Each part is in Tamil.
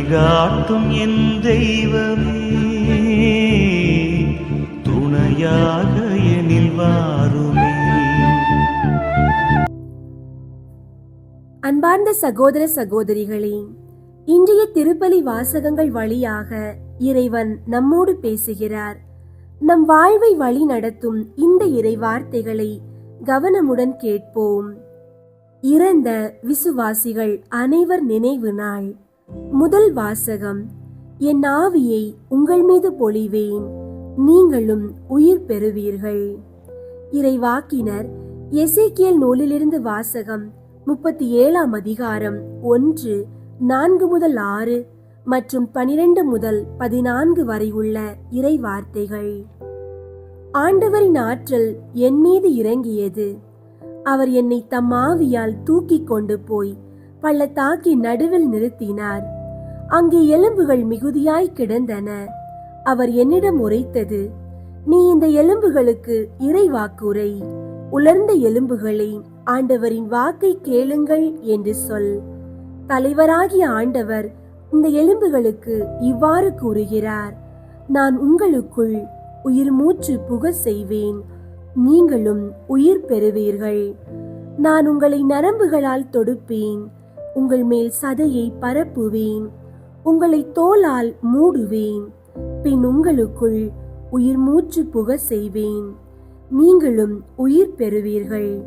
வழிகாட்டும் என் தெய்வமே. துணையாக எனில் வாருமே. அன்பார்ந்த சகோதர சகோதரிகளே இன்றைய திருப்பலி வாசகங்கள் வழியாக இறைவன் நம்மோடு பேசுகிறார். நம் வாழ்வை வழி நடத்தும் இந்த இறை வார்த்தைகளை கவனமுடன் கேட்போம். இறந்த விசுவாசிகள் அனைவர் நினைவு நாள். முதல் வாசகம் என் ஆவியை உங்கள் மீது பொழிவேன் நீங்களும் உயிர் பெறுவீர்கள் இறைவாக்கினர் எசேக்கியல் நூலிலிருந்து வாசகம் முப்பத்தி ஏழாம் அதிகாரம் ஒன்று நான்கு முதல் ஆறு மற்றும் பனிரெண்டு முதல் பதினான்கு வரை உள்ள இறை வார்த்தைகள் ஆண்டவரின் ஆற்றல் என் மீது இறங்கியது. அவர் என்னை தம் ஆவியால் தூக்கிக் கொண்டு போய் பள்ளத்தாக்கி நடுவில் நிறுத்தினார். அங்கே எலும்புகள் மிகுதியாய் கிடந்தன. அவர் என்னிடம் உரைத்தது நீ இந்த எலும்புகளுக்கு இறைவாக்குரை உலர்ந்த எலும்புகளை ஆண்டவரின் வாக்கை கேளுங்கள் என்று சொல். தலைவராகிய ஆண்டவர் இந்த எலும்புகளுக்கு இவ்வாறு கூறுகிறார் நான் உங்களுக்குள் உயிர் மூச்சு புக செய்வேன். நீங்களும் உயிர் பெறுவீர்கள். நான் உங்களை நரம்புகளால் தொடுப்பேன். உங்கள் மேல் சதையை பரப்புவேன். உங்களை தோலால் மூடுவேன். பின் உங்களுக்குள் உயிர் மூச்சு புக செய்வேன். நீங்களும் உயிர் பெறுவீர்கள்.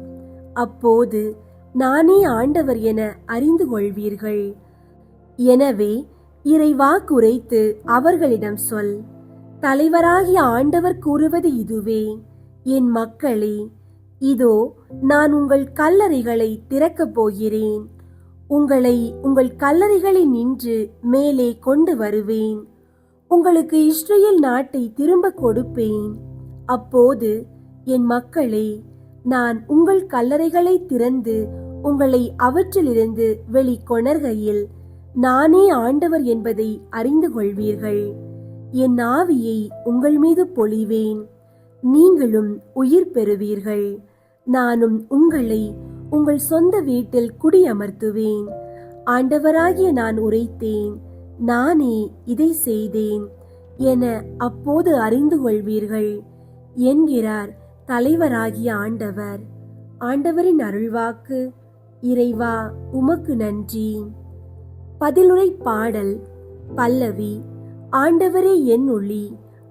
அப்போது நானே ஆண்டவர் என அறிந்து கொள்வீர்கள். எனவே இறைவா குறைத்து அவர்களிடம் சொல். தலைவராகிய ஆண்டவர் கூறுவது இதுவே. என் மக்களே இதோ நான் உங்கள் கல்லறைகளை திறக்கப் போகிறேன். உங்களை உங்கள் கல்லறைகளில் நின்று மேலே கொண்டு வருவேன். உங்களுக்கு இஸ்ரேல் நாட்டை திரும்ப கொடுப்பேன். அப்போது என் மக்களே நான் உங்கள் கல்லறைகளை திறந்து உங்களை அவற்றிலிருந்து வெளிக்கொணர்கையில் நானே ஆண்டவர் என்பதை அறிந்து கொள்வீர்கள். என் ஆவியை உங்கள் மீது பொழிவேன். நீங்களும் உயிர் பெறுவீர்கள். நானும் உங்களை உங்கள் சொந்த வீட்டில் குடியமர்த்துவேன் ஆண்டவராகிய நான் உரைத்தேன். நானே இதை செய்தேன் என அப்போது அறிந்து கொள்வீர்கள் என்கிறார் தலைவராகிய ஆண்டவர். ஆண்டவரின் அருள்வாக்கு இறைவா உமக்கு நன்றி. பதிலுரை பாடல் பல்லவி ஆண்டவரே என் ஒளி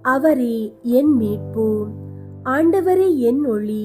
அவரே என் மீட்பு ஆண்டவரே என் ஒளி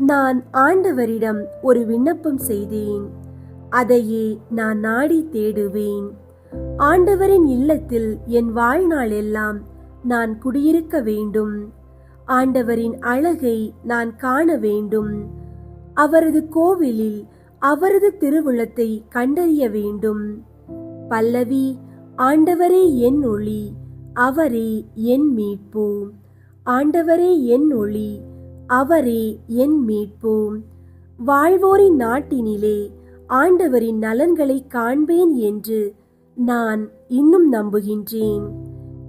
நான் ஆண்டவரிடம் ஒரு விண்ணப்பம் செய்தேன். அதையே நான் நாடி தேடுவேன். ஆண்டவரின் இல்லத்தில் என் வாழ்நாள் எல்லாம் நான் குடியிருக்க வேண்டும். ஆண்டவரின் அழகை நான் காண வேண்டும். அவரது கோவிலில் அவரது திருவுளத்தை கண்டறிய வேண்டும். பல்லவி ஆண்டவரே என் ஒளி அவரே என் மீட்பு. ஆண்டவரே என் ஒளி அவரே என் மீட்பு வாழ்வோரின் நாட்டினிலே ஆண்டவரின் நலன்களை காண்பேன் என்று நான் இன்னும் நம்புகின்றேன்.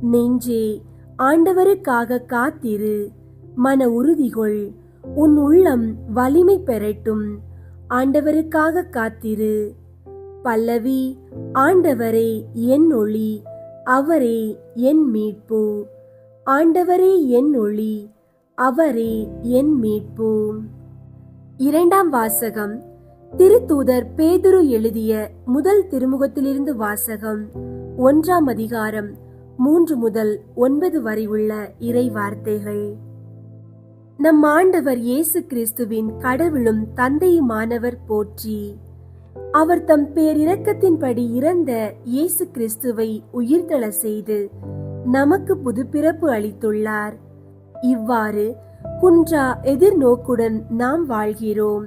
நெஞ்சே ஆண்டவருக்காக காத்திரு. மன உறுதிகொள். உன் உள்ளம் வலிமை பெறட்டும். ஆண்டவருக்காக காத்திரு. பல்லவி ஆண்டவரே என் ஒளி. அவரே என் மீட்பு. ஆண்டவரே என் ஒளி. அவரே என் மீட்பு. இரண்டாம் வாசகம். திருத்தூதர் பேதுரு எழுதிய முதல் திருமுகத்திலிருந்து வாசகம். ஒன்றாம் அதிகாரம். மூன்று முதல் ஒன்பது வரை உள்ள இறை வார்த்தைகள். நம் ஆண்டவர் இயேசு கிறிஸ்துவின் கடவுளும் தந்தையுமானவர் போற்றி. அவர் தம் பேரிரக்கத்தின்படி இறந்த இயேசு கிறிஸ்துவை உயிர்த்தள செய்து நமக்கு புதுப்பிறப்பு அளித்துள்ளார். இவ்வாறு குன்றா எதிர்நோக்குடன் நாம் வாழ்கிறோம்.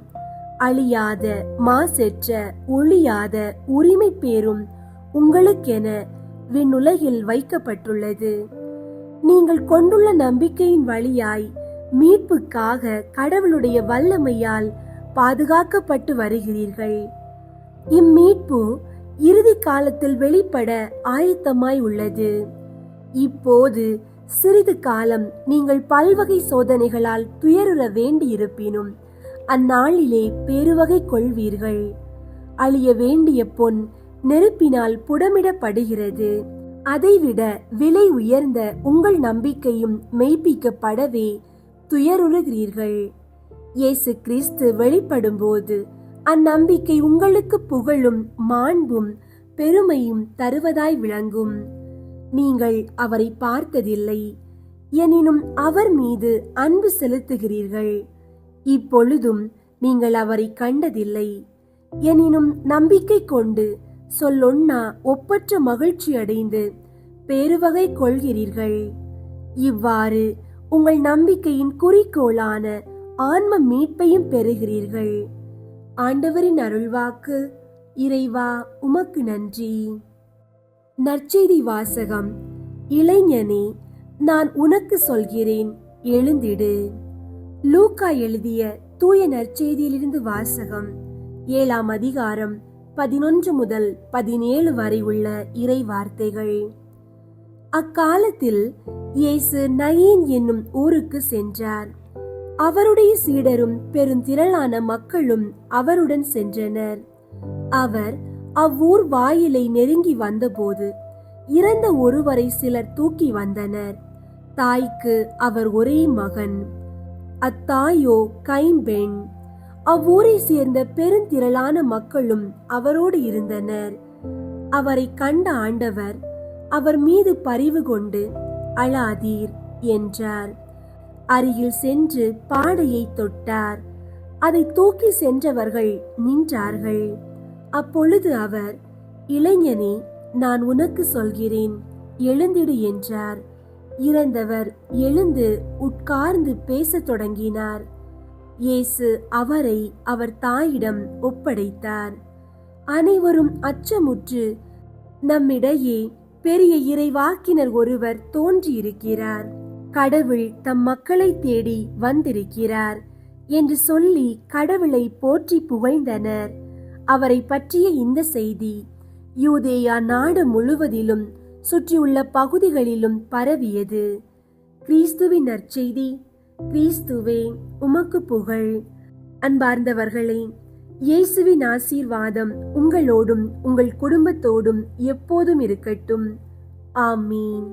அழியாத மாசற்ற ஒழியாத உரிமை பேரும் உங்களுக்கென விண்ணுலகில் வைக்கப்பட்டுள்ளது. நீங்கள் கொண்டுள்ள நம்பிக்கையின் வழியாய் மீட்புக்காக கடவுளுடைய வல்லமையால் பாதுகாக்கப்பட்டு வருகிறீர்கள். இம்மீட்பு இறுதி காலத்தில் வெளிப்பட ஆயத்தமாய் உள்ளது. இப்போது சிறிது காலம் நீங்கள் பல்வகை சோதனைகளால் துயருற வேண்டியிருப்பினும் அந்நாளிலே பெருவகை கொள்வீர்கள். அழிய வேண்டிய பொன் நெருப்பினால் புடமிடப்படுகிறது. அதைவிட விலை உயர்ந்த உங்கள் நம்பிக்கையும் மெய்ப்பிக்கப்படவே துயருறுகிறீர்கள். இயேசு கிறிஸ்து வெளிப்படும்போது அந்நம்பிக்கை உங்களுக்கு புகழும் மாண்பும் பெருமையும் தருவதாய் விளங்கும். நீங்கள் அவரை பார்த்ததில்லை. எனினும் அவர் மீது அன்பு செலுத்துகிறீர்கள். இப்பொழுதும் நீங்கள் அவரை கண்டதில்லை. எனினும் நம்பிக்கை கொண்டு சொல்லொன்னா ஒப்பற்ற மகிழ்ச்சி அடைந்து பெருவகை கொள்கிறீர்கள். இவ்வாறு உங்கள் நம்பிக்கையின் குறிக்கோளான ஆன்ம மீட்பையும் பெறுகிறீர்கள். ஆண்டவரின் அருள்வாக்கு இறைவா உமக்கு நன்றி. நற்செய்தி வாசகம். இளைஞனே நான் உனக்கு சொல்கிறேன் எழுந்திடு. லூக்கா எழுதிய தூய நற்செய்தியிலிருந்து வாசகம். ஏழாம் அதிகாரம் பதினொன்று முதல் பதினேழு வரை உள்ள இறை வார்த்தைகள். அக்காலத்தில் இயேசு நயீன் என்னும் ஊருக்கு சென்றார். அவருடைய சீடரும் பெருந்திரளான மக்களும் அவருடன் சென்றனர். அவர் அவ்வூர் வாயிலை நெருங்கி வந்தபோது இறந்த ஒருவரை சிலர் தூக்கி வந்தனர். தாய்க்கு அவர் ஒரே மகன். அத்தாயோ கைம்பெண் அவ்வூரை சேர்ந்த பெருந்திரளான மக்களும் அவரோடு இருந்தனர். அவரை கண்ட ஆண்டவர் அவர் மீது பரிவு கொண்டு அழாதீர் என்றார். அருகில் சென்று பாடையை தொட்டார். அதை தூக்கி சென்றவர்கள் நின்றார்கள். அப்பொழுது அவர் இளைஞனே நான் உனக்கு சொல்கிறேன். எழுந்திடு என்றார். இறந்தவர் எழுந்து உட்கார்ந்து பேசத் தொடங்கினார். இயேசு அவரை அவர் தாயிடம் ஒப்படைத்தார். அனைவரும் அச்சமுற்று நம்மிடையே பெரிய இறைவாக்கினர் ஒருவர் தோன்றியிருக்கிறார். கடவுள் தம் மக்களை தேடி வந்திருக்கிறார் என்று சொல்லி கடவுளை போற்றி புகழ்ந்தனர். அவரை பற்றிய இந்த செய்தி யூதேயா நாடு முழுவதிலும் சுற்றியுள்ள பகுதிகளிலும் பரவியது. கிறிஸ்துவின் நற்செய்தி கிறிஸ்துவே உமக்கு புகழ். அன்பார்ந்தவர்களே இயேசுவின் ஆசீர்வாதம் உங்களோடும் உங்கள் குடும்பத்தோடும் எப்போதும் இருக்கட்டும். ஆமீன்.